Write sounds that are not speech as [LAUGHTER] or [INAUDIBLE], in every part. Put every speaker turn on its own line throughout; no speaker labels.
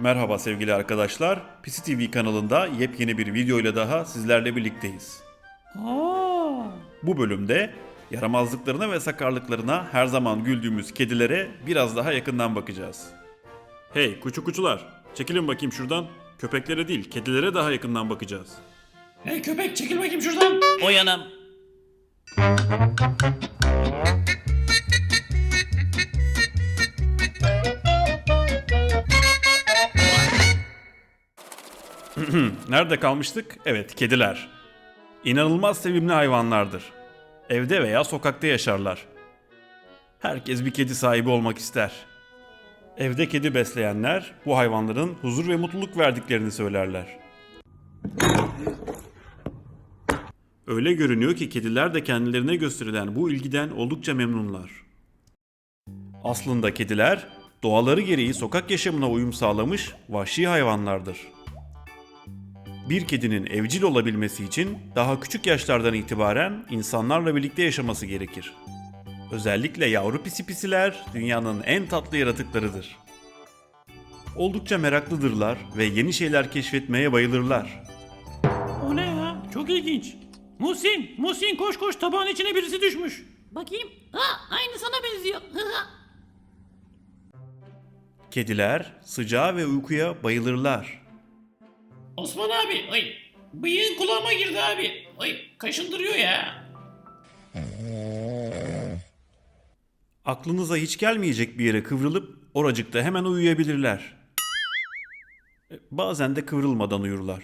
Merhaba sevgili arkadaşlar. Pisi TV kanalında yepyeni bir video ile daha sizlerle birlikteyiz.
Aa,
Bu bölümde yaramazlıklarına ve sakarlıklarına her zaman güldüğümüz kedilere biraz daha yakından bakacağız. Hey kuçu kuçular, çekilin bakayım şuradan. Köpeklere değil, kedilere daha yakından bakacağız.
hey köpek çekil bakayım şuradan. O yanam.
Nerede kalmıştık? Evet, kediler. İnanılmaz sevimli hayvanlardır. Evde veya sokakta yaşarlar. Herkes bir kedi sahibi olmak ister. Evde kedi besleyenler bu hayvanların huzur ve mutluluk verdiklerini söylerler. Öyle görünüyor ki kediler de kendilerine gösterilen bu ilgiden oldukça memnunlar. Aslında kediler doğaları gereği sokak yaşamına uyum sağlamış vahşi hayvanlardır. Bir kedinin evcil olabilmesi için daha küçük yaşlardan itibaren insanlarla birlikte yaşaması gerekir. Özellikle yavru pisi pisiler dünyanın en tatlı yaratıklarıdır. Oldukça meraklıdırlar ve yeni şeyler keşfetmeye bayılırlar.
O ne ya? Çok ilginç. Muhsin, Muhsin koş koş tabağın içine birisi düşmüş.
Bakayım. Ha, aynı sana benziyor.
Kediler sıcağa ve uykuya bayılırlar.
Osman abi, ay bıyığın kulağıma girdi abi. Ay kaşındırıyor ya.
Aklınıza hiç gelmeyecek bir yere kıvrılıp oracıkta hemen uyuyabilirler. E, Bazen de kıvrılmadan uyurlar.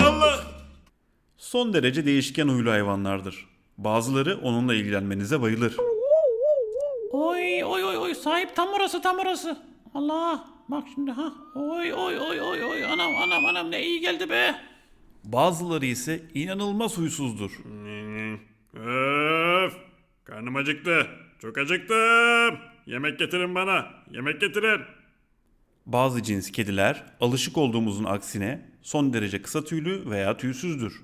Allah! Son derece değişken huylu hayvanlardır. Bazıları onunla ilgilenmenize bayılır.
Oy oy oy oy sahip tam orası tam orası. Allah bak şimdi ha. Oy oy oy oy oy anam anam anam ne iyi geldi be.
Bazıları ise inanılmaz huysuzdur.
Öf! Karnım acıktı. Çok acıktım. Yemek getirin bana. Yemek getirin.
Bazı cins kediler alışık olduğumuzun aksine son derece kısa tüylü veya tüysüzdür.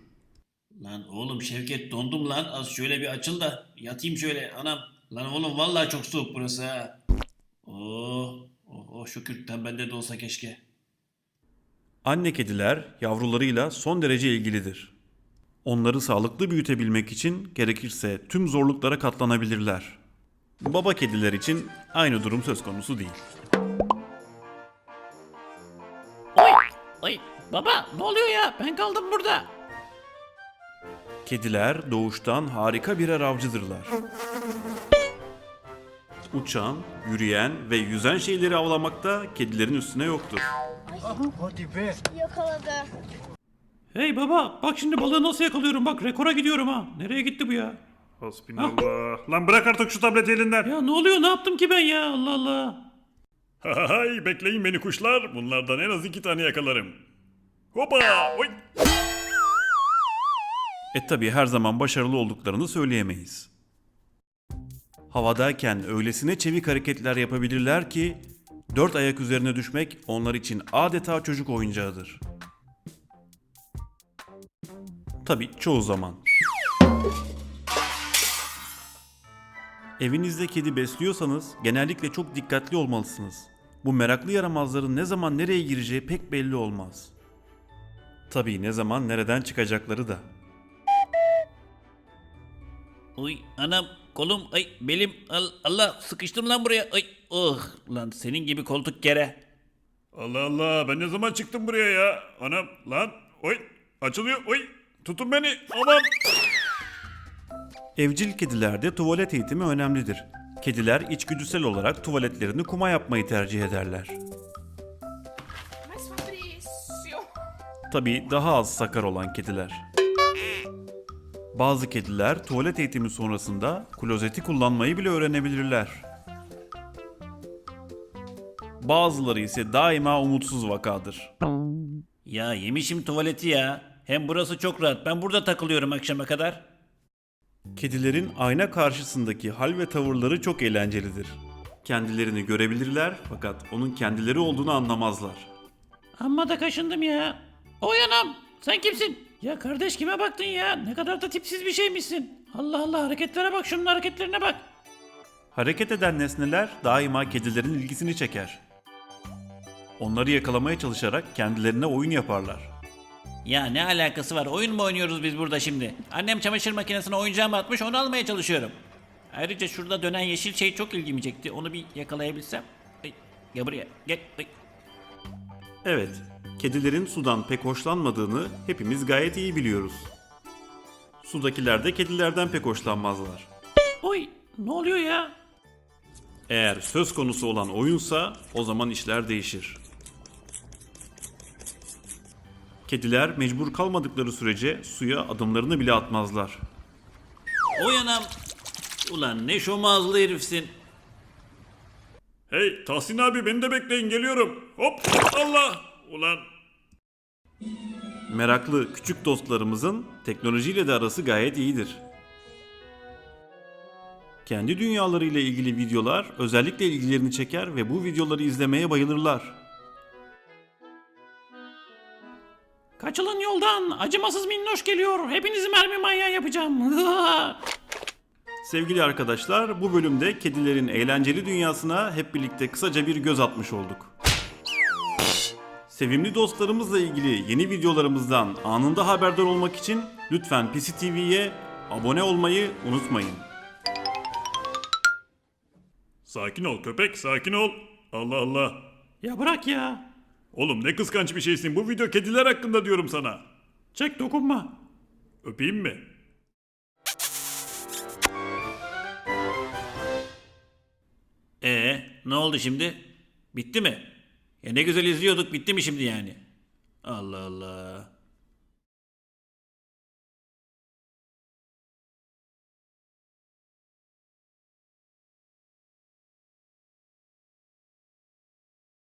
Lan oğlum Şevket dondum lan. Az şöyle bir açıl da yatayım şöyle anam. Lan oğlum vallahi çok soğuk burası ha. Oh, oh, oh şu kürkten bende de olsa keşke.
Anne kediler yavrularıyla son derece ilgilidir. Onları sağlıklı büyütebilmek için gerekirse tüm zorluklara katlanabilirler. Baba kediler için aynı durum söz konusu değil.
Oy oy baba ne oluyor ya ben kaldım burada.
Kediler doğuştan harika birer avcıdırlar. Uçan, yürüyen ve yüzen şeyleri avlamakta kedilerin üstüne yoktur.
Yakaladı.
Hey baba bak şimdi balığı nasıl yakalıyorum bak rekora gidiyorum ha. Nereye gitti bu ya?
Hasbinallah. Lan bırak artık şu tableti elinden.
Ya ne oluyor ne yaptım ki ben ya Allah Allah.
Hay bekleyin beni kuşlar. Bunlardan en az iki tane yakalarım. Hopa! Oy!
E tabi her zaman başarılı olduklarını söyleyemeyiz. Havadayken öylesine çevik hareketler yapabilirler ki dört ayak üzerine düşmek onlar için adeta çocuk oyuncağıdır. Tabi çoğu zaman. Evinizde kedi besliyorsanız genellikle çok dikkatli olmalısınız. Bu meraklı yaramazların ne zaman nereye gireceği pek belli olmaz. Tabii ne zaman nereden çıkacakları da.
Oy anam kolum ay belim al, Allah sıkıştım lan buraya. Ay oh lan senin gibi koltuk kere.
Allah Allah ben ne zaman çıktım buraya ya? Anam lan. Oy! Açılıyor. Oy! Tutun beni. Aman!
Evcil kedilerde tuvalet eğitimi önemlidir. Kediler içgüdüsel olarak tuvaletlerini kuma yapmayı tercih ederler. Tabii daha az sakar olan kediler. Bazı kediler tuvalet eğitimi sonrasında klozeti kullanmayı bile öğrenebilirler. Bazıları ise daima umutsuz vakadır.
Ya yemişim tuvaleti ya. Hem burası çok rahat. Ben burada takılıyorum akşama kadar.
Kedilerin ayna karşısındaki hal ve tavırları çok eğlencelidir. Kendilerini görebilirler fakat onun kendileri olduğunu anlamazlar.
Amma da kaşındım ya. Oy anam sen kimsin? Ya kardeş kime baktın ya? Ne kadar da tipsiz bir şeymişsin. Allah Allah hareketlere bak şunun hareketlerine bak.
Hareket eden nesneler daima kedilerin ilgisini çeker. Onları yakalamaya çalışarak kendilerine oyun yaparlar.
Ya ne alakası var? Oyun mu oynuyoruz biz burada şimdi? Annem çamaşır makinesine oyuncağımı atmış onu almaya çalışıyorum. Ayrıca şurada dönen yeşil şey çok ilgimi çekti. Onu bir yakalayabilsem. Ay, gel buraya. Gel. Ay.
Evet, kedilerin sudan pek hoşlanmadığını hepimiz gayet iyi biliyoruz. Sudakiler de kedilerden pek hoşlanmazlar.
Oy ne oluyor ya?
Eğer söz konusu olan oyunsa o zaman işler değişir. Kediler mecbur kalmadıkları sürece suya adımlarını bile atmazlar.
Oy anam. Ulan ne şomazlı herifsin.
Hey Tahsin abi beni de bekleyin geliyorum. Hop Allah. Ulan
Meraklı küçük dostlarımızın teknolojiyle de arası gayet iyidir. Kendi dünyalarıyla ilgili videolar özellikle ilgilerini çeker ve bu videoları izlemeye bayılırlar.
Kaçılın yoldan. Acımasız minnoş geliyor. Hepinizi mermi manyağı yapacağım. [LAUGHS]
Sevgili arkadaşlar, bu bölümde kedilerin eğlenceli dünyasına hep birlikte kısaca bir göz atmış olduk. Sevimli dostlarımızla ilgili yeni videolarımızdan anında haberdar olmak için lütfen PCTV'ye abone olmayı unutmayın.
sakin ol köpek sakin ol. Allah Allah.
ya bırak ya.
Oğlum ne kıskanç bir şeysin. Bu video kediler hakkında diyorum sana.
Çek dokunma.
Öpeyim mi?
Ee, ne oldu şimdi? Bitti mi? Ya ne güzel izliyorduk bitti mi şimdi yani? Allah Allah.